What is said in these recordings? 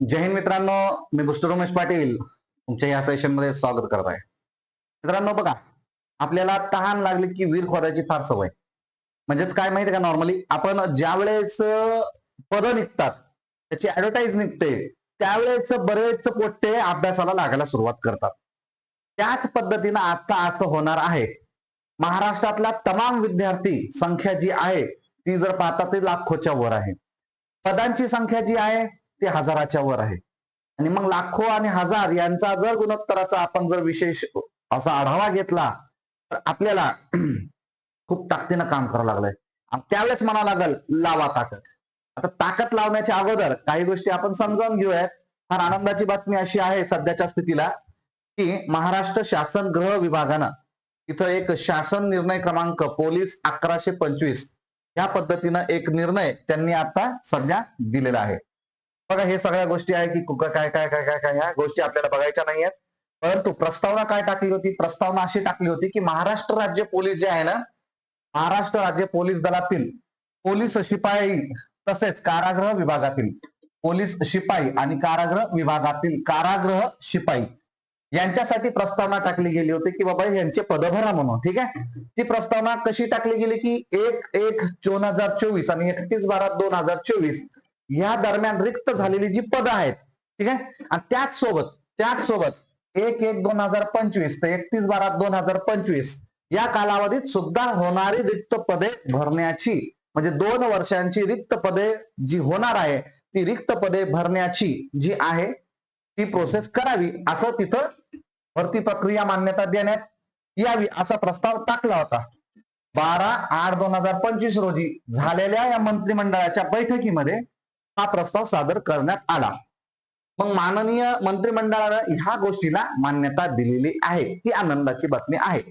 जय हिंद मित्रांनो मी बुस्टर रमेश पाटील. तुमच्या या सेशनमध्ये स्वागत करत आहे. मित्रांनो बघा आपल्याला तहान लागली की वीर खोदायची फार सवय. म्हणजेच काय माहिती का नॉर्मली आपण ज्या वेळेस पद निघतात त्याची ऍडव्हर्टाईज निघते त्यावेळेस बरेच पोट्टे अभ्यासाला लागायला सुरुवात करतात. त्याच पद्धतीनं आता असं होणार आहे. महाराष्ट्रातला तमाम विद्यार्थी संख्या जी आहे ती जर पाहता ती लाखोच्या वर आहे. पदांची संख्या जी आहे ते हजाराच्या वर आहे. आणि मग लाखो आणि हजार यांचा जर गुणोत्तराचा आपण जर विशेष असा आढावा घेतला तर आपल्याला खूप ताकदीनं काम करावं लागलंय. त्यावेळेस म्हणावं लागल लावा ताकद. आता ताकद लावण्याच्या अगोदर काही गोष्टी आपण समजावून घेऊयात. फार आनंदाची बातमी अशी आहे सध्याच्या स्थितीला की महाराष्ट्र शासन गृह विभागानं इथं एक शासन निर्णय क्रमांक पोलीस अकराशे पंचवीस या पद्धतीनं एक निर्णय त्यांनी आता सध्या दिलेला आहे. बघा हे सगळ्या गोष्टी आहे की कुठं काय काय काय काय काय ह्या गोष्टी आपल्याला बघायच्या नाही आहेत परंतु प्रस्तावना काय टाकली होती? प्रस्तावना अशी टाकली होती की महाराष्ट्र राज्य पोलीस जे आहे ना महाराष्ट्र राज्य पोलीस दलातील पोलीस शिपाई तसेच कारागृह विभागातील पोलीस शिपाई आणि कारागृह विभागातील कारागृह शिपाई यांच्यासाठी प्रस्तावना टाकली गेली होती की बाबा यांचे पदभरा म्हणून ठीक आहे? ती प्रस्तावना कशी टाकली गेली की एक एक दोन हजार चोवीस आणि एकतीस बारा दोन हजार चोवीस या दरम्यान रिक्त झालेली जी पदं आहेत ठीक आहे? आणि त्याच सोबत त्याच सोबत एक एक दोन हजार पंचवीस ते एकतीस बारा दोन हजार पंचवीस या कालावधीत सुद्धा होणारी रिक्त पदे भरण्याची म्हणजे दोन वर्षांची रिक्त पदे जी होणार आहे ती रिक्त पदे भरण्याची जी आहे ती प्रोसेस करावी असं तिथं भरती प्रक्रिया मान्यता देण्यात यावी असा प्रस्ताव टाकला होता. बारा आठ दोन हजार पंचवीस रोजी झालेल्या या मंत्रिमंडळाच्या बैठकीमध्ये हा प्रस्ताव सादर करण्यात आला. मग माननीय मंत्रिमंडळानं ह्या गोष्टीला मान्यता दिलेली आहे. ही आनंदाची बातमी आहे.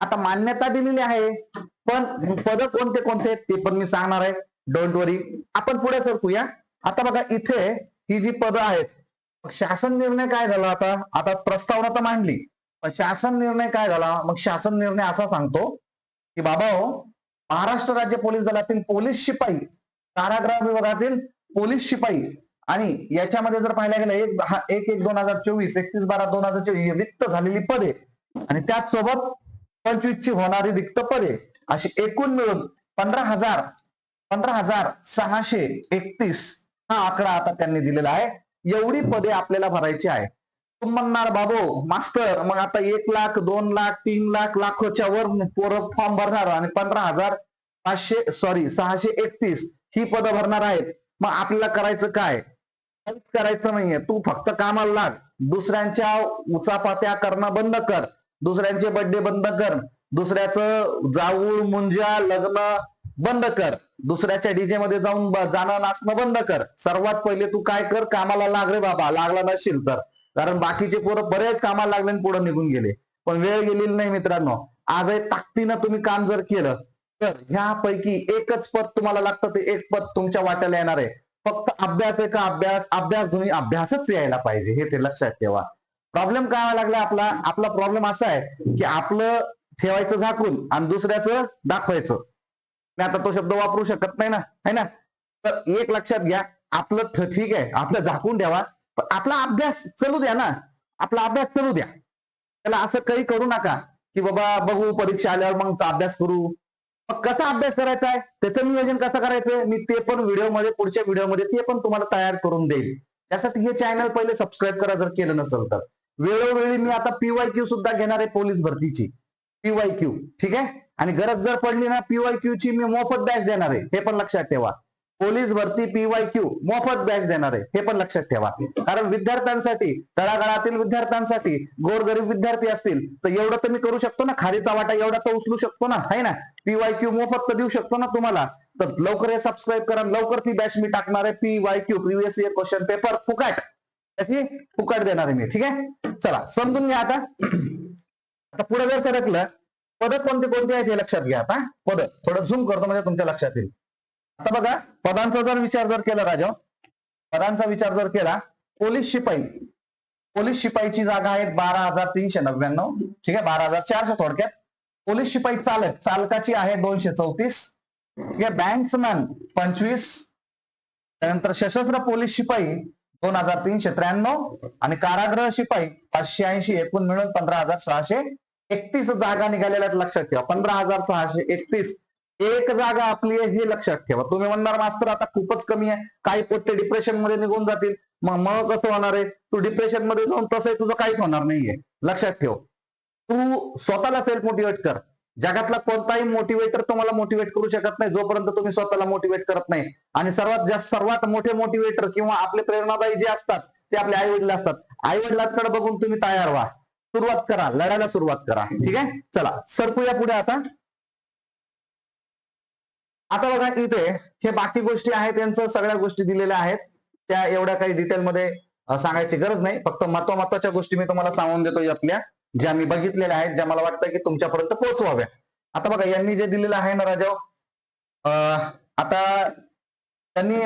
आता मान्यता दिलेली आहे. पण पद कोणते कोणते ते पण मी सांगणार आहे. डोंट वरी आपण पुढे सरकूया. आता बघा इथे ही जी पदं आहेत शासन निर्णय काय झाला आता? आता प्रस्तावना तर मांडली. पण शासन निर्णय काय झाला? मग शासन निर्णय असा सांगतो की बाबा हो महाराष्ट्र राज्य पोलीस दलातील पोलीस शिपाई कारागृह विभागातील पोलीस शिपाई. आणि याच्यामध्ये जर पाहायला गेलं एक हा एक एक दोन हजार चोवीस एकतीस बारा दोन हजार चोवीस रिक्त झालेली पदे. आणि त्याचसोबत पंचवीसची पंचवीस ची होणारी रिक्त पदे. अशी एकूण मिळून पंधरा हजार पंधरा हजार सहाशे एकतीस हा आकडा आता त्यांनी दिलेला आहे. एवढी पदे आपल्याला भरायची आहे. तू म्हणणार बाबू मास्टर मग आता एक लाख दोन लाख तीन लाख लाखोच्या वर पोरं फॉर्म भरणार आणि पंधरा हजार पाचशे सॉरी सहाशे एकतीस ही पदं भरणार आहेत. मग आपल्याला करायचं काय? काहीच करायचं नाहीये. तू फक्त कामाला लाग. दुसऱ्यांच्या उचापात्या करणं बंद कर. दुसऱ्यांचे बड्डे बंद कर. दुसऱ्याचं जाऊळ मुंजा लग्न बंद कर. दुसऱ्याच्या डीजे मध्ये जाऊन जाणं नाचणं बंद कर. सर्वात पहिले तू काय कर? कामाला लाग रे बाबा. लागला नसशील तर कारण बाकीचे पोरं बरेच कामाला लागले आणि पुढे निघून गेले. पण वेळ गेलेली नाही मित्रांनो. आजही ताकदीनं तुम्ही काम जर केलं तर ह्यापैकी एकच पद तुम्हाला लागतं ते एक पद तुमच्या वाट्याला येणार आहे. फक्त अभ्यास आहे का अभ्यास अभ्यास दोन्ही अभ्यासच यायला पाहिजे हे ते लक्षात ठेवा. प्रॉब्लेम काय लागला आपला? आपला प्रॉब्लेम असा आहे की आपलं ठेवायचं झाकून आणि दुसऱ्याचं दाखवायचं. मी आता तो शब्द वापरू शकत नाही ना है ना? तर एक लक्षात घ्या आपलं ठीक आहे आपलं झाकून ठेवा पण आपला अभ्यास चालू द्या ना. आपला अभ्यास चालू द्या. त्याला असं काही करू नका की बाबा बघू परीक्षा आल्यावर मग अभ्यास करू. मग कसा अभ्यास करायचा आहे? त्याचं नियोजन कसं करायचं? मी ते पण व्हिडिओमध्ये पुढच्या व्हिडिओमध्ये ते पण तुम्हाला तयार करून देईल. त्यासाठी हे चॅनल पहिले सबस्क्राईब करा जर केलं नसेल तर. वेळोवेळी मी आता पीवाय क्यू सुद्धा घेणार आहे पोलीस भरतीची. पीवाय क्यू ठीक आहे? आणि गरज जर पडली ना पीवाय क्यू ची मी मोफत बॅच देणार आहे. हे पण लक्षात ठेवा. पोलीस भरती पीवाय क्यू मोफत बॅच देणार आहे. हे पण लक्षात ठेवा. कारण विद्यार्थ्यांसाठी तळागाळातील विद्यार्थ्यांसाठी गोरगरीब विद्यार्थी असतील तर एवढं तर मी करू शकतो ना? खारीचा वाटा एवढा तर उचलू शकतो ना? है ना? पीवाय क्यू मोफत तर देऊ शकतो ना तुम्हाला? तर लवकर हे सबस्क्राईब करा लवकर ती बॅच मी टाकणार आहे. P Y Q previous year question paper फुकाट. त्याची फुकाट देणार आहे मी. ठीक आहे? चला समजून घ्या आता. आता पुढे जर सरकलं पद कोणते कोणते आहेत हे लक्षात घ्या आता. पद. थोडं झूम करतो म्हणजे तुमच्या लक्षात येईल. आता बघा पदांचा जर विचार जर केला राजा पदांचा विचार जर केला पोलीस शिपाई. पोलीस शिपाईची जागा आहेत बारा हजार तीनशे नव्याण्णव ठीक आहे बारा हजार चारशे थोडक्यात. पोलीस शिपाई चालक चालकाची आहे दोनशे चौतीस. ठीक आहे बँक्समॅन पंचवीस. त्यानंतर सशस्त्र पोलीस शिपाई दोन हजार तीनशे त्र्याण्णव आणि कारागृह शिपाई पाचशे ऐंशी एकूण मिळून पंधरा हजार सहाशे एकतीस जागा निघालेल्या लक्षात ठेवा. पंधरा हजार सहाशे एकतीस. एक जागा आपली आहे हे लक्षात ठेवा. तुम्ही म्हणणार मास्तर आता खूपच कमी आहे. काही पोट्टे डिप्रेशनमध्ये निघून जातील. मग मग कसं होणार आहे? तू डिप्रेशनमध्ये जाऊन तसंही तुझं काहीच होणार नाहीये. लक्षात ठेव. तू स्वतःला सेल्फ मोटिवेट कर. जगातला कोणताही मोटिवेटर तुम्हाला मोटिवेट करू शकत नाही जोपर्यंत तुम्ही स्वतःला मोटिवेट करत नाही. आणि सर्वात जास्त सर्वात मोठे मोटिवेटर किंवा आपले प्रेरणादायी जे असतात ते आपले आई वडील असतात. आई वडिलांकडे बघून तुम्ही तयार व्हा. सुरुवात करा. लढायला सुरुवात करा. ठीक आहे? चला सरकूया पुढे आता. आता बघा इथे हे बाकी गोष्टी आहेत यांचं सगळ्या गोष्टी दिलेल्या आहेत. त्या एवढ्या काही डिटेलमध्ये सांगायची गरज नाही. फक्त महत्त्व महत्त्वाच्या गोष्टी मी तुम्हाला सांगून देतो यातल्या ज्या मी बघितलेल्या आहेत ज्या मला वाटतं की तुमच्यापर्यंत पोहोचवाव्या. आता बघा यांनी जे दिलेलं आहे ना राजाव अं, आता त्यांनी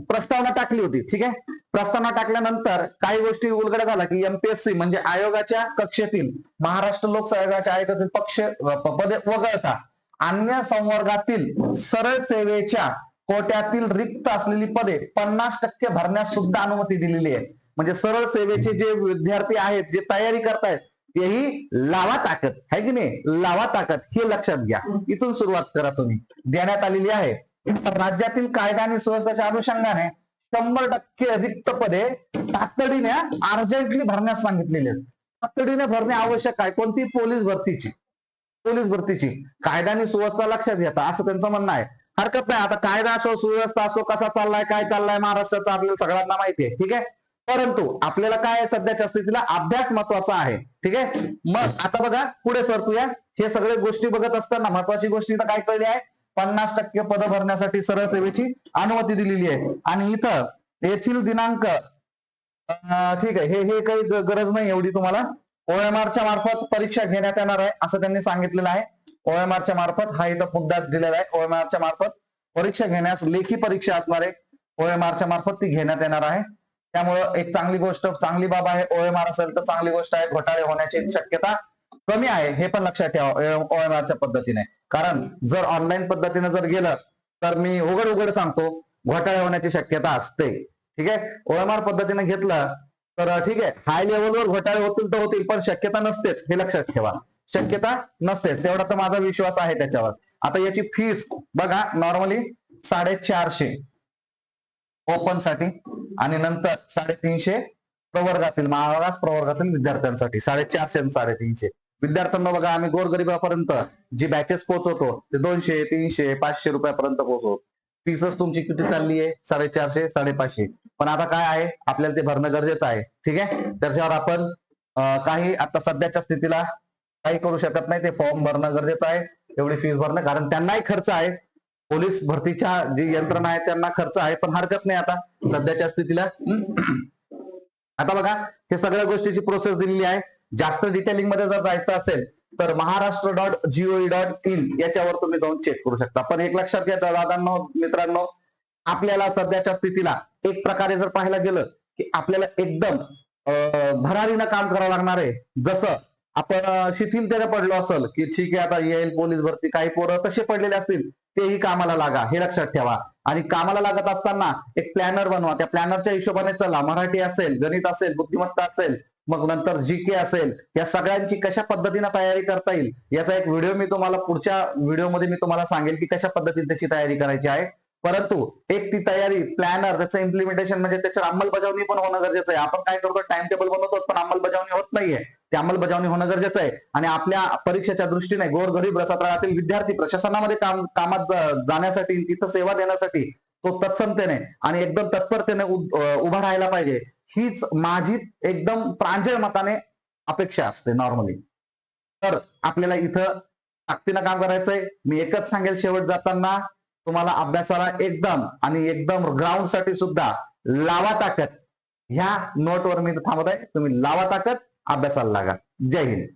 प्रस्तावना टाकली होती ठीक आहे? प्रस्तावना टाकल्यानंतर काही गोष्टी उलगडा झाला की एमपीएससी म्हणजे आयोगाच्या कक्षेतील महाराष्ट्र लोकसेवा आयोगाच्या आयोगातील पक्ष पद पदे वगळता. अन्य संवर्गातील सरळ सेवेच्या कोट्यातील रिक्त असलेली पदे पन्नास टक्के भरण्यास सुद्धा अनुमती दिलेली आहे. म्हणजे सरळ सेवेचे जे विद्यार्थी आहेत जे तयारी करतायत तेही लावा ताकद. है की नाही? लावा ताकद. हे लक्षात घ्या. इथून सुरुवात करा तुम्ही. देण्यात आलेली आहे. राज्यातील कायदा आणि सुव्यवस्थेच्या अनुषंगाने शंभर टक्के रिक्त पदे तातडीने अर्जंटली भरण्यास सांगितलेली आहेत. तातडीने भरणे आवश्यक आहे. कोणती पोलीस भरतीची. पोलीस भरतीची. कायदा आणि सुव्यवस्था लक्षात घेता असं त्यांचं म्हणणं आहे. हरकत नाही. आता कायदा असो सुव्यवस्था असो कसा चाललाय काय चाललाय महाराष्ट्राचा आपल्याला सगळ्यांना माहिती आहे. ठीक आहे? परंतु आपल्याला काय सध्याच्या स्थितीला? अभ्यास महत्त्वाचा आहे. ठीक आहे? मग आता बघा पुढे सरकूया. हे सगळे गोष्टी बघत असताना महत्वाची गोष्टी इथं काय कळली आहे? पन्नास टक्के पद भरण्यासाठी सरळ सेवेची अनुमती दिलेली आहे. आणि इथं येथील दिनांक ठीक आहे. हे हे काही गरज नाही एवढी तुम्हाला. ओएमआरच्या मार्फत परीक्षा घेण्यात येणार आहे असं त्यांनी सांगितलेलं आहे. ओएमआरच्या मार्फत हा इथं मुद्दा दिलेला आहे. ओएमआरच्या मार्फत परीक्षा घेण्यास लेखी परीक्षा असणार आहे. ओएमआरच्या मार्फत ती घेण्यात येणार आहे. त्यामुळं एक चांगली गोष्ट चांगली बाब आहे. ओएमआर असेल तर चांगली गोष्ट आहे. घोटाळे होण्याची शक्यता कमी आहे. हे पण लक्षात ठेवा. ओएमआरच्या पद्धतीने. कारण जर ऑनलाईन पद्धतीने जर गेलं तर मी उघड उघड सांगतो घोटाळे होण्याची शक्यता असते. ठीक आहे? ओएमआर पद्धतीने घेतलं तर ठीक आहे. हाय लेवलवर घोटाळे होतील तर होतील पण शक्यता नसतेच हे लक्षात ठेवा. शक्यता नसते तेवढा तर माझा विश्वास आहे त्याच्यावर. आता याची फीस बघा नॉर्मली साडेचारशे ओपनसाठी आणि नंतर साडेतीनशे प्रवर्गातील मागास प्रवर्गातील विद्यार्थ्यांसाठी साडेचारशे आणि साडेतीनशे. विद्यार्थ्यांना बघा आम्ही गोरगरिबापर्यंत जी बॅचेस पोहोचवतो ते दोनशे तीनशे पाचशे रुपयापर्यंत पोहोचवतो. फीसच तुमची किती चालली आहे? साडेचारशे साडेपाचशे. पण आता काय आहे? आपल्याला ते भरणं गरजेचं आहे. ठीक आहे? त्याच्यावर आपण काही आता सध्याच्या स्थितीला काही करू शकत नाही. ते फॉर्म भरणं गरजेचं आहे. एवढी फीस भरणं कारण त्यांनाही खर्च आहे. पोलीस भरतीच्या जी यंत्रणा आहे त्यांना खर्च आहे पण हरकत नाही आता सध्याच्या स्थितीला. आता बघा हे सगळ्या गोष्टीची प्रोसेस दिलेली आहे. जास्त डिटेलिंगमध्ये जर जायचं असेल तर Maharashtra dot G O E dot in याच्यावर तुम्ही जाऊन चेक करू शकता. पण एक लक्षात घ्या दादांनो मित्रांनो आपल्याला सध्याच्या स्थितीला एक प्रकारे जर पाहायला गेलं की आपल्याला एकदम भरारीनं काम करावं लागणार आहे. जसं आपण शिथिलतेने पडलो असेल की ठीक आहे आता येईल पोलीस भरती काही पोरं तसे पडलेले असतील तेही कामाला लागा हे लक्षात ठेवा. आणि कामाला लागत असताना एक प्लॅनर बनवा. त्या प्लॅनरच्या हिशोबाने चला मराठी असेल गणित असेल बुद्धिमत्ता असेल मग नंतर जी के असेल या सगळ्यांची कशा पद्धतीने तयारी करता येईल? याचा एक व्हिडिओ मी तुम्हाला पुढच्या व्हिडिओमध्ये मी तुम्हाला सांगेल की कशा पद्धतीने त्याची तयारी करायची आहे. परंतु एक ती तयारी प्लॅनर त्याचं इम्प्लिमेंटेशन म्हणजे त्याच्यावर अंमलबजावणी पण होणं गरजेचं आहे. आपण काय करतो टाइम टेबल बनवतो पण अंमलबजावणी होत नाहीये. ते अंमलबजावणी होणं गरजेचं आहे. आणि आपल्या परीक्षेच्या दृष्टीने गोरगरीब रसातळातील विद्यार्थी प्रशासनामध्ये काम कामात जाण्यासाठी तिथं सेवा देण्यासाठी तो तत्समतेने आणि एकदम तत्परतेने उभा राहायला पाहिजे. हीच माझी एकदम प्रांजळ मताने अपेक्षा असते नॉर्मली तर आपल्याला इथं ताकदीनं काम करायचंय. मी एकच सांगेल शेवट जाताना तुम्हाला अभ्यासाला एकदम आणि एकदम ग्राउंडसाठी सुद्धा लावा ताकद. ह्या नोटवर मी थांबत आहे तुम्ही लावा ताकद अभ्यासाला लागा. जय हिंद.